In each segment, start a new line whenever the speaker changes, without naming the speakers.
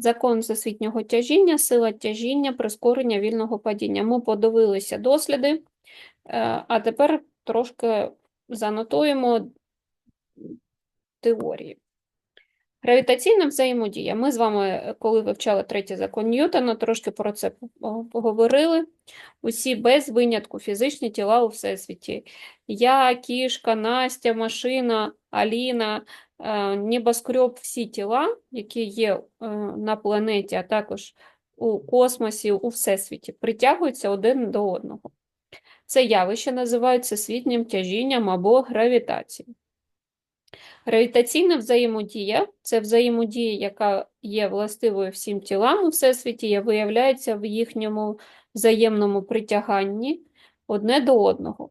Закон всесвітнього тяжіння, сила тяжіння, прискорення вільного падіння. Ми подивилися досліди, е, а тепер трошки занотуємо теорії. Гравітаційна взаємодія. Ми з вами, коли вивчали третій закон Ньютона, трошки про це поговорили. Усі без винятку фізичні тіла у всесвіті. Я, кішка, Настя, машина, Аліна, небоскреб, всі тіла, які є е, на планеті, а також у космосі, у всесвіті, притягуються один до одного. Це явище називається світнім тяжінням або гравітацією. Гравітаційна взаємодія це взаємодія, яка є властивою всім тілам у всесвіті, і виявляється в їхньому взаємному притяганні одне до одного.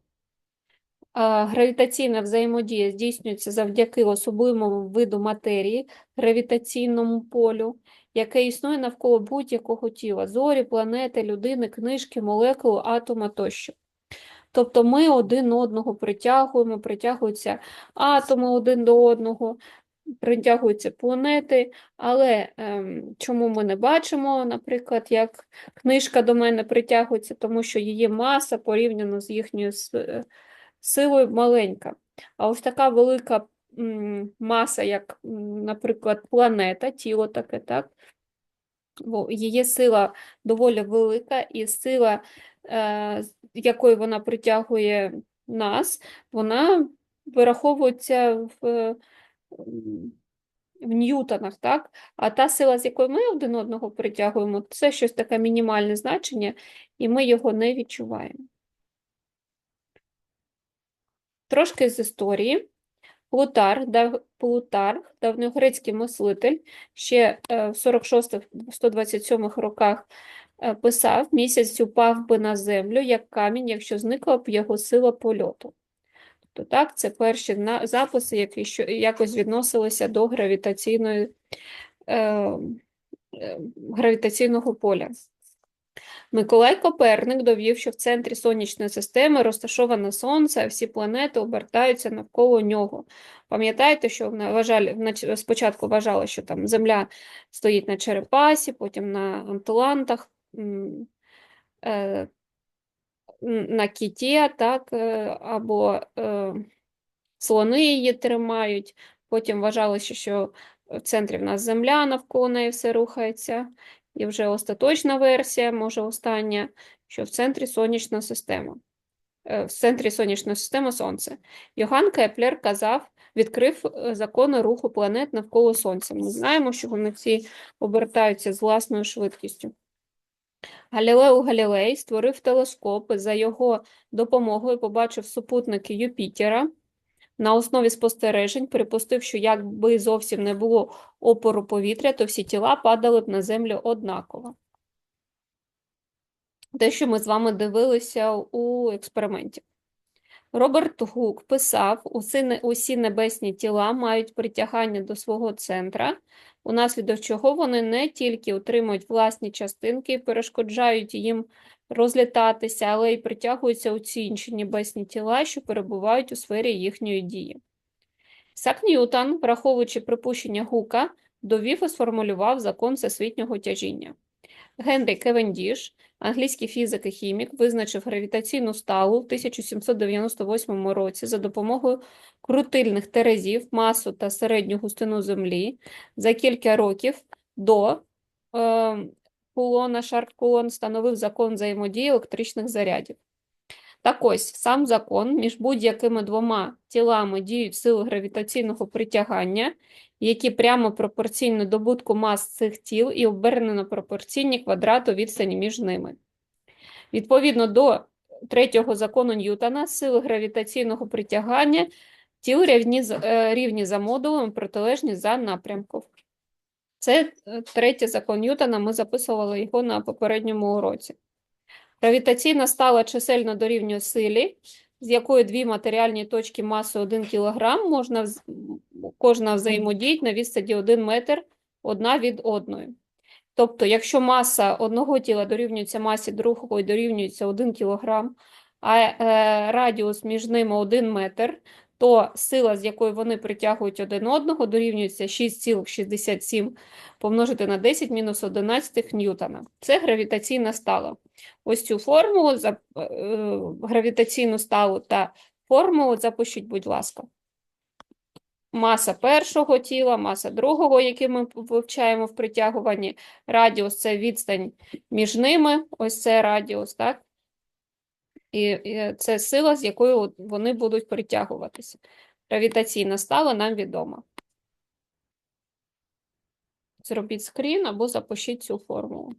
Гравітаційна взаємодія здійснюється завдяки особливому виду матерії, гравітаційному полю, яке існує навколо будь-якого тіла зорі, планети, людини, книжки, молекули, атома тощо. Тобто ми один одного притягуємо, притягуються атоми один до одного, притягуються планети, але ем, чому ми не бачимо, наприклад, як книжка до мене притягується, тому що її маса порівняно з їхньою силою маленька. А ось така велика маса, як, наприклад, планета, тіло таке, так? Її сила доволі велика, і сила, е, якою вона притягує нас, вона вираховується в, м, в ньютонах, так? А та сила, з якою ми один одного притягуємо, це щось таке мінімальне значення, і ми його не відчуваємо. Трошки з історії. Плутар, дав, Плутарх, давньогрецький мислитель, ще е, в 46-127 роках е, писав, місяць упав би на землю, як камінь, якщо зникла б його сила польоту. Тобто так, це перші записи, які що, якось відносилися до гравітаційної, е, е, гравітаційного поля. Миколай Коперник довів, що в центрі сонячної системи розташоване Сонце, а всі планети обертаються навколо нього. Пам'ятаєте, що вважали, спочатку вважали, що там Земля стоїть на черепасі, потім на Атлантах, м, е, на кіті, так, е, або е, слони її тримають. Потім вважалося, що в центрі в нас Земля, навколо неї все рухається. І вже остаточна версія, може остання, що в центрі сонячна система. Е, В центрі сонячної системи Сонце. Йоганн Кеплер казав, відкрив е, закони руху планет навколо Сонця. Ми знаємо, що вони всі обертаються з власною швидкістю. Галілео Галілей створив телескоп за його допомогою побачив супутники Юпітера. На основі спостережень припустив, що якби зовсім не було опору повітря, то всі тіла падали б на землю однаково. Те, що ми з вами дивилися у експерименті. Роберт Гук писав, «Усі усі небесні тіла мають притягання до свого центра, унаслідок чого вони не тільки утримують власні частинки і перешкоджають їм розлітатися, але й притягуються у ці інші небесні тіла, що перебувають у сфері їхньої дії. Сак Ньютон, враховуючи припущення Гука, довів і сформулював закон всесвітнього тяжіння. Генрі Кевендіш, англійський фізик і хімік, визначив гравітаційну сталу в 1798 році за допомогою крутильних терезів, масу та середню густину Землі за кілька років до е, Кулона Шарк Кулон встановив закон взаємодії електричних зарядів. Так ось, сам закон між будь-якими двома тілами діють сили гравітаційного притягання, які прямо пропорційно добутку мас цих тіл і обернено пропорційні квадрату відстані між ними. Відповідно до третього закону Ньютона, сили гравітаційного притягання тіл рівні, е, рівні за модулем, протилежні за напрямком. Це е, третій закон Ньютона, ми записували його на попередньому уроці. Гравітаційна стала чисельно дорівнює силі, з якої дві матеріальні точки маси 1 кг можна кожна взаємодіять на відстані 1 метр одна від одної. Тобто, якщо маса одного тіла дорівнюється масі другого і дорівнюється 1 кг, а е, радіус між ними 1 метр, то сила, з якою вони притягують один одного, дорівнюється 6,67 помножити на 10 мінус 11 ньютона. Це гравітаційна стала. Ось цю формулу, за- е, гравітаційну сталу та формулу запишіть, будь ласка. Маса першого тіла, маса другого, який ми вивчаємо в притягуванні. Радіус це відстань між ними. Ось це радіус, так? І, це сила, з якою вони будуть притягуватися. Гравітаційна стала нам відома. Зробіть скрін або запишіть цю формулу.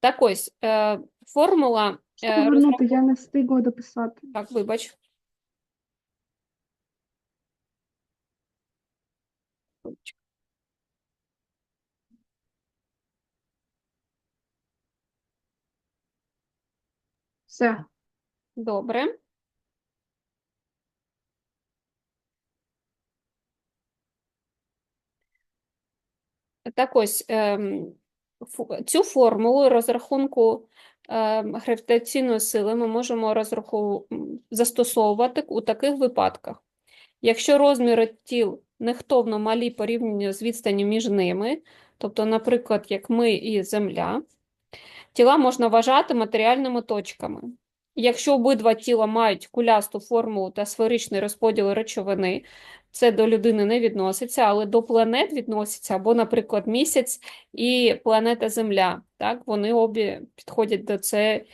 Так ось, е, формула. Е,
повернути, я не встигла дописати.
Так, вибач.
Все.
Добре. Так ось, ем, цю формулу розрахунку ем, гравітаційної сили ми можемо застосовувати у таких випадках. Якщо розміри тіл нехтовно малі порівняно з відстанню між ними, тобто, наприклад, як ми і Земля, тіла можна вважати матеріальними точками. Якщо обидва тіла мають кулясту формулу та сферичний розподіл речовини, це до людини не відноситься, але до планет відноситься, або, наприклад, місяць і планета Земля. Так, вони обі підходять до це,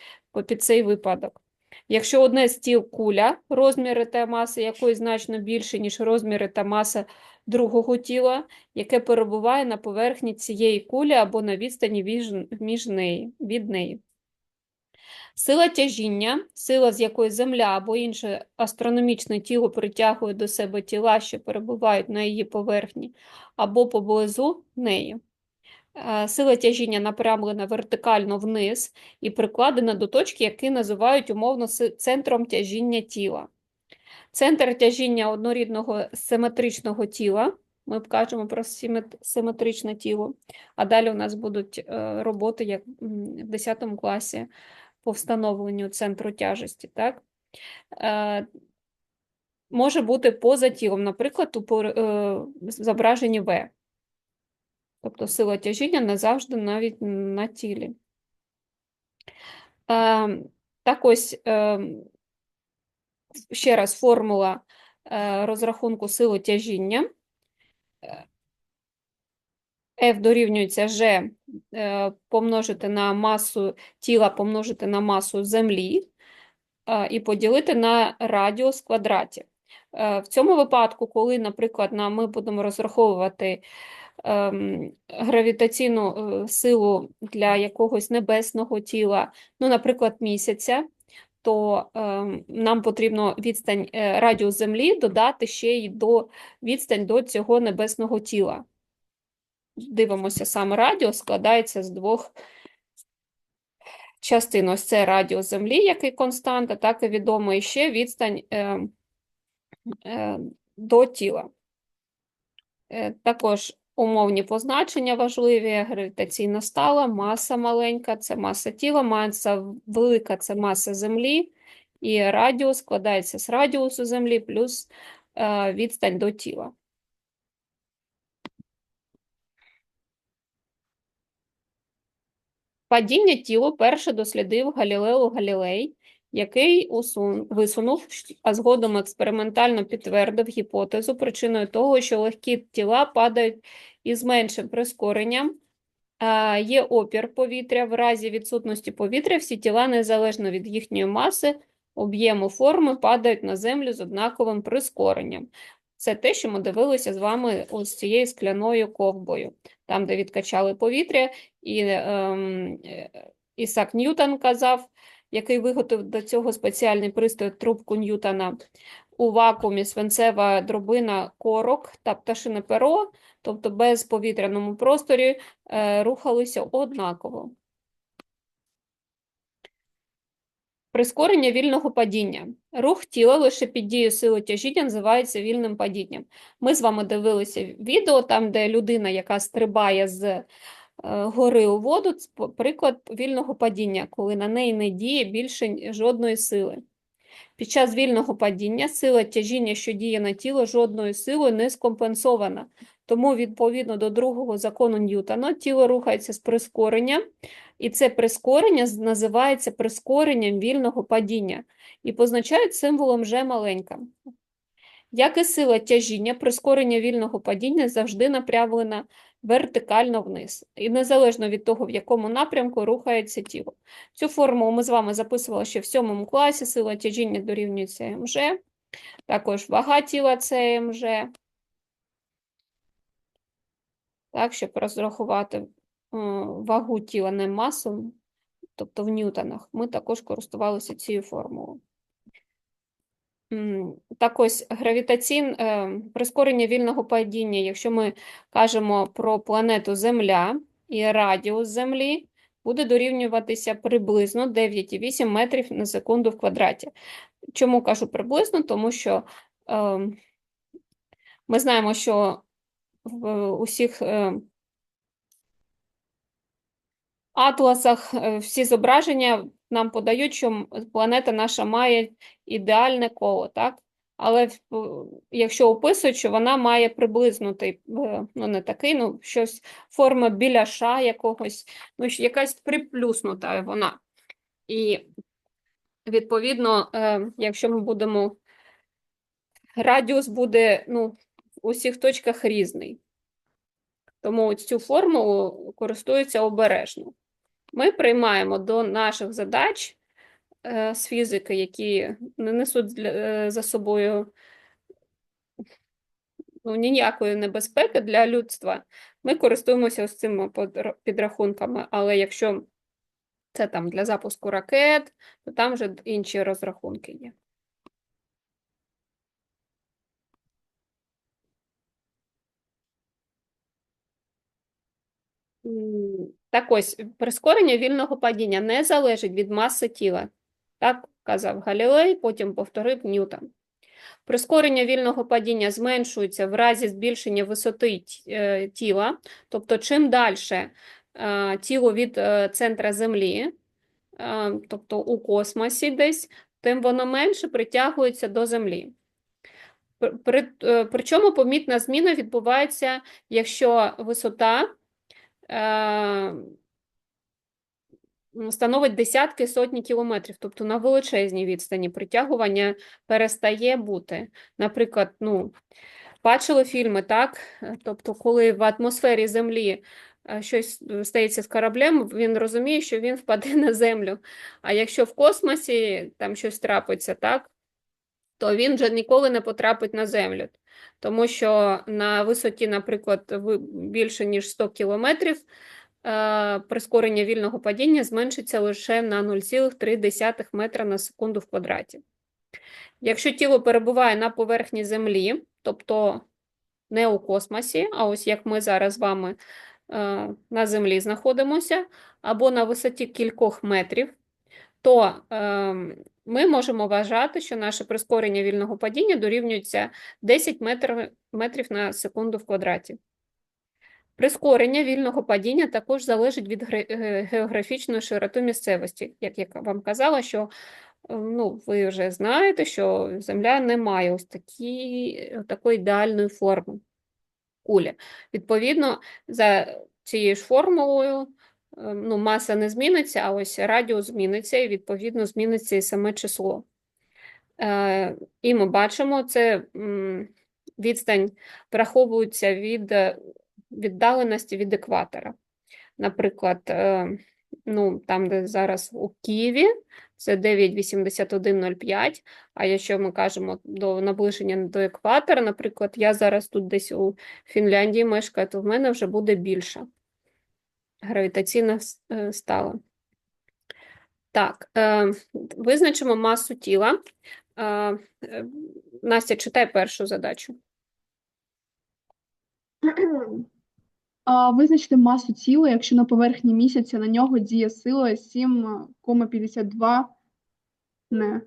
під цей випадок. Якщо одне з тіл куля, розміри та маса якої значно більше, ніж розміри та маса другого тіла, яке перебуває на поверхні цієї кулі або на відстані між, неї, від неї. Сила тяжіння, сила, з якої Земля або інше астрономічне тіло притягує до себе тіла, що перебувають на її поверхні, або поблизу неї. Е, Сила тяжіння напрямлена вертикально вниз і прикладена до точки, які називають умовно центром тяжіння тіла. Центр тяжіння однорідного симетричного тіла. Ми кажемо про симетричне тіло, а далі у нас будуть е, роботи як в 10 класі по встановленню центру тяжесті. Так? Е, Може бути поза тілом, наприклад, у е, зображенні В. Тобто сила тяжіння не завжди навіть на тілі. Е, так ось, е, ще раз формула е, розрахунку сили тяжіння. Е, F дорівнюється G е, помножити на масу тіла, помножити на масу Землі і поділити на радіус в квадраті. Е, В цьому випадку, коли, наприклад, ми будемо розраховувати ем, гравітаційну силу для якогось небесного тіла, ну, наприклад, місяця, то ем, нам потрібно відстань е, радіус Землі додати ще й до відстань до цього небесного тіла. Дивимося, саме радіус складається з двох частин. Ось це радіус Землі, який константа, так і відомо, і ще відстань е, е, до тіла. Також умовні позначення важливі, гравітаційна стала, маса маленька – це маса тіла, маса велика – це маса Землі, і радіус складається з радіусу Землі плюс е, відстань до тіла. Падіння тілу перше дослідив Галілео Галілей, який усун... висунув, а згодом експериментально підтвердив гіпотезу причиною того, що легкі тіла падають із меншим прискоренням. Є опір повітря. В разі відсутності повітря всі тіла, незалежно від їхньої маси, об'єму форми, падають на землю з однаковим прискоренням. Це те, що ми дивилися з вами ось цією скляною ковбою, там, де відкачали повітря, і ем, е, Ісак Ньютон казав, який виготовив до цього спеціальний пристрій трубку Ньютона. У вакуумі свинцева дробина корок та пташине перо, тобто без повітряному просторі, е, рухалися однаково. Прискорення вільного падіння. Рух тіла лише під дією сили тяжіння називається вільним падінням. Ми з вами дивилися відео, там, де людина, яка стрибає з гори у воду, приклад вільного падіння, коли на неї не діє більше жодної сили. Під час вільного падіння сила тяжіння, що діє на тіло, жодною силою не скомпенсована. Тому, відповідно до другого закону Ньютона, тіло рухається з прискоренням, і це прискорення називається прискоренням вільного падіння і позначають символом Ж маленька. Як і сила тяжіння, прискорення вільного падіння завжди напрямлена вертикально вниз, і незалежно від того, в якому напрямку рухається тіло. Цю формулу ми з вами записували ще в сьомому класі. Сила тяжіння дорівнюється МЖ, також вага тіла це МЖ. Так, щоб розрахувати е, вагу тіла не масу, тобто в ньютонах, ми також користувалися цією формулою. Так ось гравітаційне е, прискорення вільного падіння, якщо ми кажемо про планету Земля і радіус Землі, буде дорівнюватися приблизно 9,8 метрів на секунду в квадраті. Чому кажу приблизно? Тому що е, ми знаємо, що в усіх е, атласах е, всі зображення нам подають, що планета наша має ідеальне коло, так? Але якщо описують, що вона має приблизно тип, е, ну не такий, ну щось форма біляша якогось, ну якась приплюснута вона. І відповідно, е, якщо ми будемо, радіус буде ну, в усіх точках різний. Тому цю формулу користуються обережно. Ми приймаємо до наших задач е, з фізики, які не несуть е, за собою ну, ніякої небезпеки для людства. Ми користуємося ось цими підрахунками. Але якщо це там для запуску ракет, то там вже інші розрахунки є. Так ось, прискорення вільного падіння не залежить від маси тіла. Так казав Галілей, потім повторив Ньютон. Прискорення вільного падіння зменшується в разі збільшення висоти е, тіла, тобто чим далі тіло від е, центра Землі, е, тобто у космосі десь, тим воно менше притягується до Землі. При- При, е, причому помітна зміна відбувається, якщо висота е, становить десятки, сотні кілометрів, тобто на величезній відстані притягування перестає бути. Наприклад, ну, бачили фільми, так? Е, Тобто, коли в атмосфері Землі е, щось е, стається з кораблем, він розуміє, що він впаде на землю. А якщо в космосі там щось трапиться, так? То він вже ніколи не потрапить на землю. Тому що на висоті, наприклад, більше ніж 100 кілометрів, е, прискорення вільного падіння зменшиться лише на 0,3 метра на секунду в квадраті. Якщо тіло перебуває на поверхні Землі, тобто не у космосі, а ось як ми зараз з вами е, на Землі знаходимося, або на висоті кількох метрів, то ем, ми можемо вважати, що наше прискорення вільного падіння дорівнюється 10 метрів, на секунду в квадраті. Прискорення вільного падіння також залежить від географічної широти місцевості. Як я вам казала, що е, ну, ви вже знаєте, що Земля не має ось такі, такої ідеальної форми кулі. Відповідно, за цією ж формулою ну, маса не зміниться, а ось радіус зміниться, і відповідно зміниться і саме число. Е, І ми бачимо, це відстань враховується від е, віддаленості від екватора. Наприклад, е, ну, там, де зараз у Києві, це 9,8105, а якщо ми кажемо до наближення до екватора, наприклад, я зараз тут десь у Фінляндії мешкаю, то в мене вже буде більша гравітаційна е, стала. Так, е, визначимо масу тіла. Е, Настя, читай першу задачу.
Визначити масу тіла, якщо на поверхні місяця на нього діє сила 7,52 не.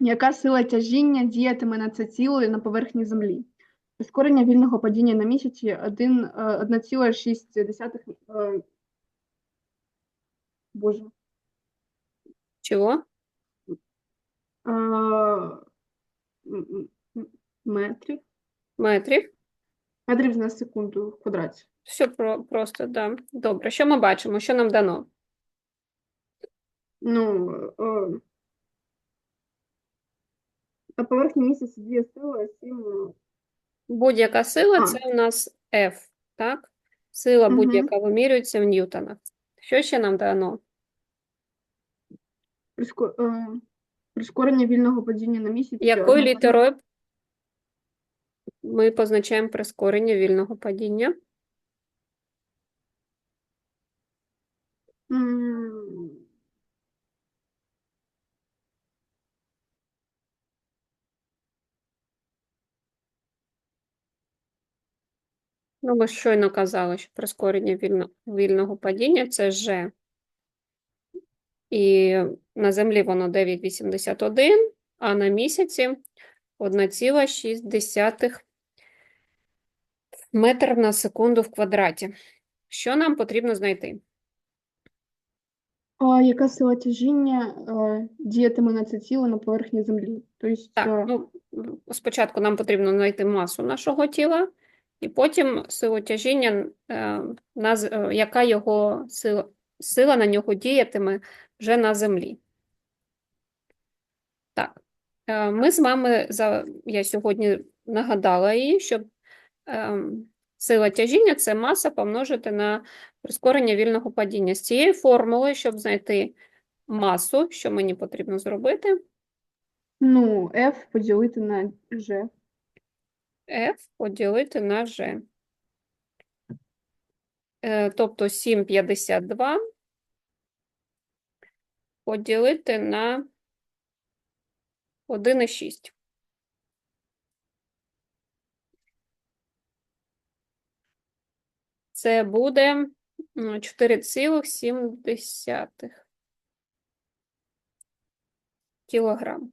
Яка сила тяжіння діятиме на це тіло на поверхні Землі? Прискорення вільного падіння на місяці 1, е, 1,6. е, Боже.
Чого?
е, Метрів.
Метрів.
Метрів на секунду в квадраті.
Все про, просто, да. Добре. Що ми бачимо? Що нам дано?
Ну, е, на поверхні місяця діє сила 7.
Будь-яка сила це у нас F, так? Сила будь-яка вимірюється в ньютонах. Що ще нам дано?
Е, Прискорення вільного падіння на місяці.
Якою літерою ми позначаємо прискорення вільного падіння? Ну, ми щойно казали, що прискорення вільно, вільного падіння це G. І на Землі воно 9,81, а на місяці 1,6 метр на секунду в квадраті. Що нам потрібно знайти?
А яка сила тяжіння е, діятиме на це тіло на поверхні землі? Тобто,
Так,
е,
ну, спочатку нам потрібно знайти масу нашого тіла, і потім силу тяжіння, е, е, яка його сила, сила на нього діятиме вже на землі. Так, е, ми з вами, за, я сьогодні нагадала її, що ем, сила тяжіння – це маса помножити на прискорення вільного падіння. З цією формулою, щоб знайти масу, що мені потрібно зробити?
ну, F поділити на G.
F поділити на G. Е, Тобто 7,52 поділити на 1,6. Це буде м, 4,7 кілограм.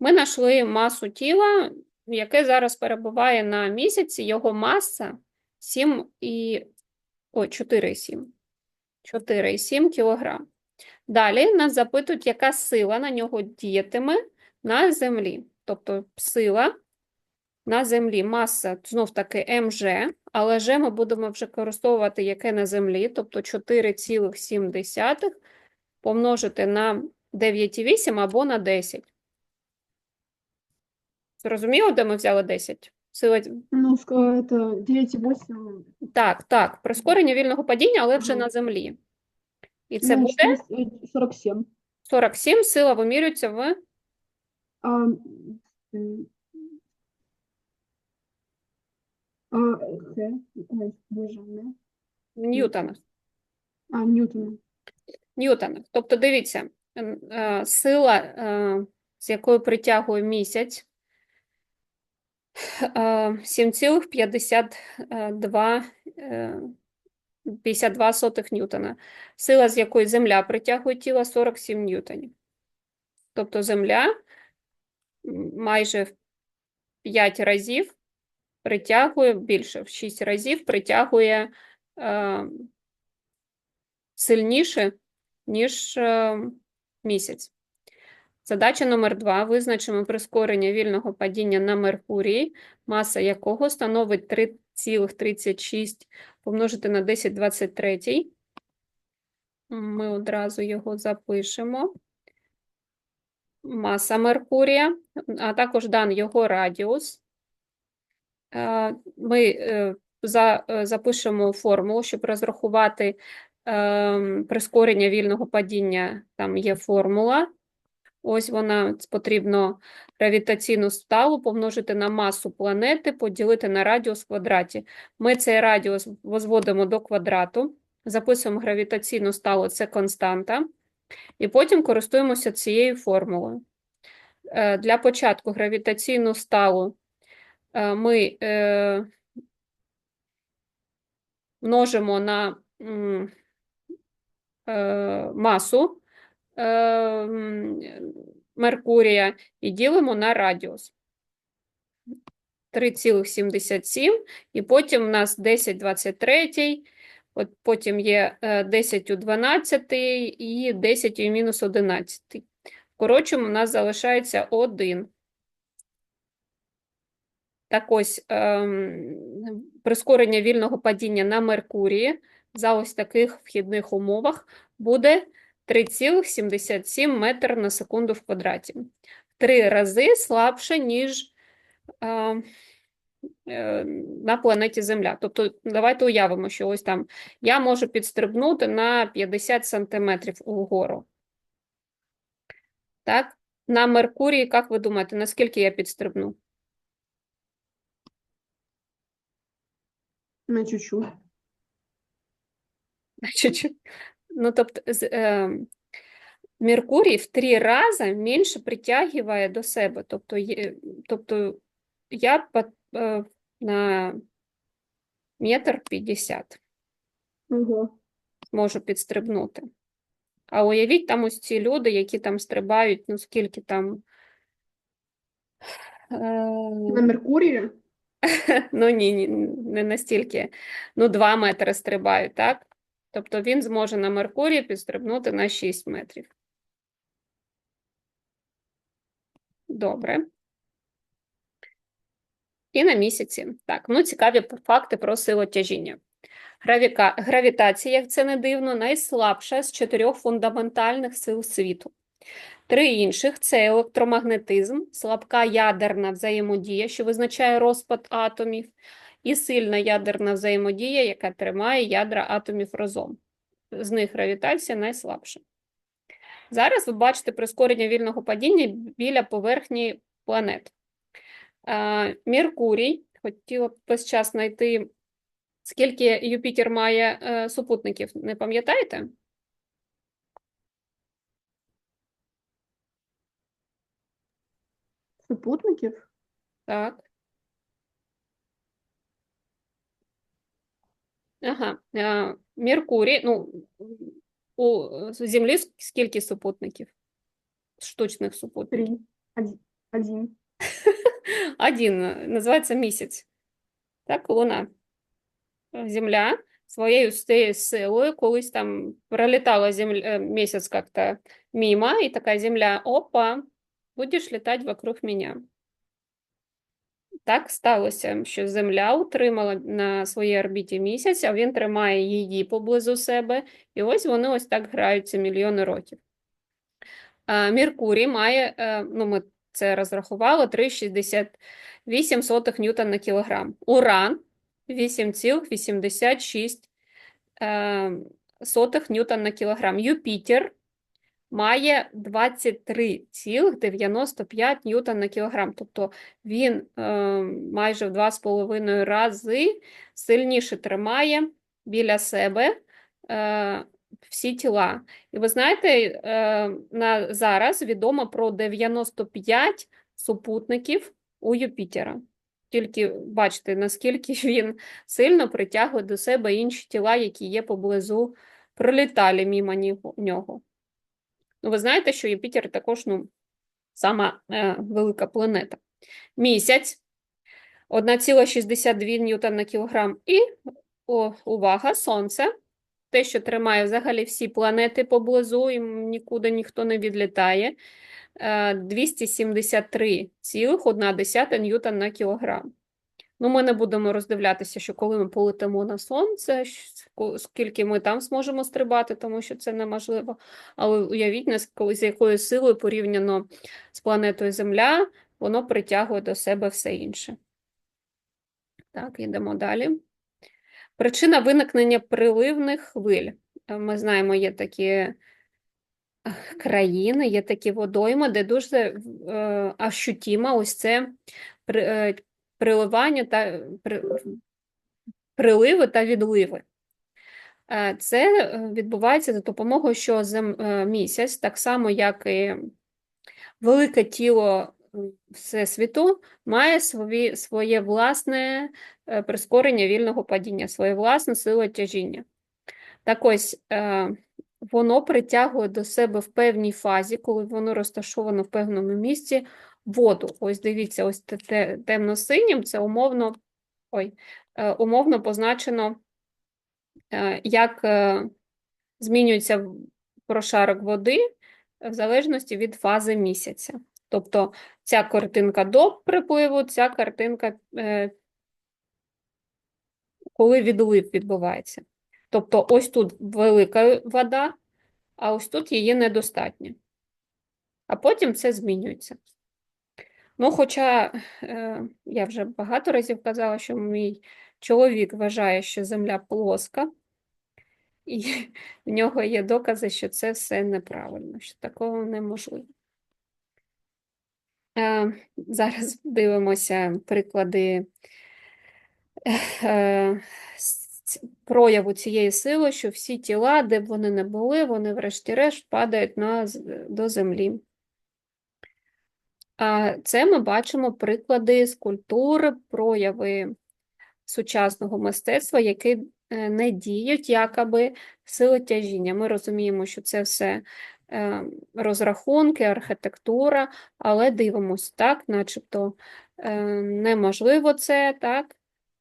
Ми знайшли масу тіла, яке зараз перебуває на місяці. Його маса 7 і... Ой, 4,7. 4,7 кілограм. Далі нас запитують, яка сила на нього діятиме на землі. Тобто сила на землі, маса знов-таки МЖ, але Ж ми будемо вже використовувати яке на землі, тобто 4,7 помножити на 9,8 або на 10. Зрозуміло, де ми взяли 10? Сила...
Ну, це 9,8.
Так, так, прискорення вільного падіння, але вже на землі. І це
ну,
буде
47.
47, сила вимірюється в
А, а, Г. Ой, боже, не.
ньютонах.
А, Ньютона.
Ньютонах. Тобто, дивіться, е, сила, е, з якою притягує місяць, е, 7,52 е, 52 сотих ньютона. Сила, з якої Земля притягує тіло, 47 ньютонів. Тобто Земля майже в 5 разів притягує, більше, в 6 разів притягує е, сильніше, ніж е, місяць. Задача номер 2. Визначимо прискорення вільного падіння на Меркурії, маса якого становить 3,36 помножити на 10,23. Ми одразу його запишемо. Маса Меркурія, а також дан його радіус. Е, Ми е, е, запишемо формулу, щоб розрахувати ем, прискорення вільного падіння. Там є формула. Ось вона потрібно гравітаційну сталу помножити на масу планети, поділити на радіус в квадраті. Ми цей радіус возводимо до квадрату, записуємо гравітаційну сталу, це константа, і потім користуємося цією формулою. Е, Для початку гравітаційну сталу е, ми е, множимо на масу Меркурія і ділимо на радіус. 3,77, і потім у нас 10 23, от потім є е, 10 у 12 і 10 у мінус 11. Коротше, у нас залишається 1. Так ось, ем, прискорення вільного падіння на Меркурії за ось таких вхідних умовах буде 3,77 метр на секунду в квадраті. Три рази слабше, ніж е, е, на планеті Земля. Тобто, давайте уявимо, що ось там я можу підстрибнути на 50 сантиметрів угору. Так? На Меркурії, як ви думаєте, наскільки я підстрибну?
На чуть-чуть.
Чуть-чуть. Ну, тобто, з- ем, Меркурій в три рази менше притягує до себе. Тобто, є- тобто я по- е, на метр п'ятдесят
Ого.
можу підстрибнути. А уявіть там ось ці люди, які там стрибають, ну скільки там. Е,
На Меркурії?
Ну ні, ні, не настільки. Ну, 2 метри стрибають, так? Тобто він зможе на Меркурії підстрибнути на 6 метрів. Добре. І на місяці. Так, ну цікаві факти про силу тяжіння. Гравіка... Гравітація, як це не дивно, найслабша з чотирьох фундаментальних сил світу. Три інших це електромагнетизм, слабка ядерна взаємодія, що визначає розпад атомів, і сильна ядерна взаємодія, яка тримає ядра атомів разом. З них гравітація найслабша. Зараз ви бачите прискорення вільного падіння біля поверхні планет. Меркурій, хотіла б весь час знайти, скільки Юпітер має е, супутників, не пам'ятаєте?
Супутників?
Так. Ага. е, Меркурій, ну, у Землі с- скільки супутників? Штучних супутників?
Три. Один. Один.
Один, е, називається місяць. Так, Луна. Е, Земля своєю стею силою колись там пролітала земля, е, місяць как-то мимо, і така Земля, опа, будеш літати вокруг мене. Так сталося, що Земля утримала на своїй орбіті місяць, а він тримає її поблизу себе, і ось вони ось так граються мільйони років. Меркурій має, е, ну ми це розрахували, 3,68 ньютон на кілограм. Уран 8,86 е, ньютон на кілограм. Юпітер має 23,95 ньютон на кілограм. Тобто він е, майже в 2,5 рази сильніше тримає біля себе е, всі тіла. І ви знаєте, е, на зараз відомо про 95 супутників у Юпітера. Тільки бачите, наскільки він сильно притягує до себе інші тіла, які є поблизу, пролітали нього- нього. Ну, ви знаєте, що Юпітер також ну, сама е, велика планета. Місяць 1,62 ньютон на кілограм. І о, увага, сонце. Те, що тримає взагалі всі планети поблизу, і нікуди ніхто не відлітає. е, 273,1 ньютон на кілограм. Ну, ми не будемо роздивлятися, що коли ми полетимо на сонце, скільки ми там зможемо стрибати, тому що це неможливо. Але уявіть, наскільки- з якою силою порівняно з планетою Земля, воно притягує до себе все інше. Так, йдемо далі. Причина виникнення приливних хвиль. Е, Ми знаємо, є такі е, країни, є такі водойми, де дуже е, ощутимо ось це при- е, приливання та при- приливи та відливи. Е, Це е, відбувається за допомогою, що зем, е, місяць, так само як і велике тіло Всесвіту, має свої, своє власне прискорення вільного падіння, своє власне силу тяжіння. Так ось, воно притягує до себе в певній фазі, коли воно розташовано в певному місці, воду. Ось дивіться, ось те- те- темно-синім це умовно, ой, умовно позначено, як е, змінюється прошарок води в залежності від фази місяця. Тобто ця картинка до припливу, ця картинка, е, коли відлив відбувається. Тобто ось тут велика вода, а ось тут її недостатньо. А потім це змінюється. Ну, хоча е, я вже багато разів казала, що мій чоловік вважає, що Земля плоска, і в нього є докази, що це все неправильно, що такого неможливо. Е, зараз дивимося приклади е, прояву цієї сили, що всі тіла, де б вони не були, вони врешті-решт падають на, до землі. А Це ми бачимо приклади скульптури, прояви сучасного мистецтва, які не діють якоби сили тяжіння. Ми розуміємо, що це все е, розрахунки, архітектура, але дивимося так, начебто е, неможливо це, так,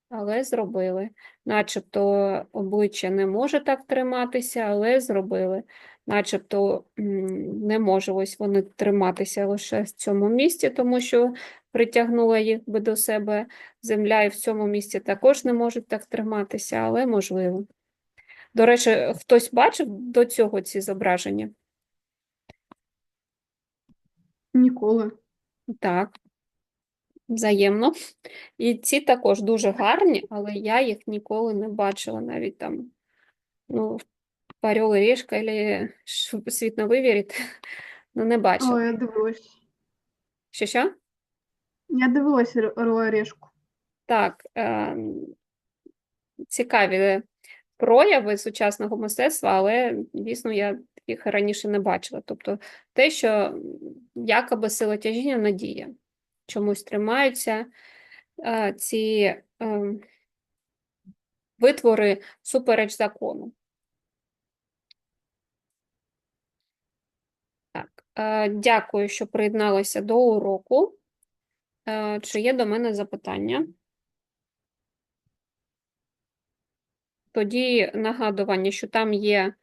але зробили. Начебто обличчя не може так триматися, але зробили. Начебто не може ось вони триматися лише в цьому місці, тому що притягнула їх би до себе земля, і в цьому місці також не можуть так триматися, але можливо. До речі, хтось бачив до цього ці зображення?
Ніколи.
Так, взаємно. І ці також дуже гарні, але я їх ніколи не бачила навіть там, ну, «Орел і решка» або «Світ на виворіт», ну, не
О,
бачила.
я дивилась.
Що, що?
Я дивилась Р- Орла і Решку.
Так, цікаві прояви сучасного мистецтва, але, дійсно, я їх раніше не бачила. Тобто те, що якоби сила тяжіння надія. Чомусь тримаються е, ці ем, витвори супереч закону. Е, дякую, що приєдналися до уроку. Е, Чи є до мене запитання? Тоді нагадування, що там є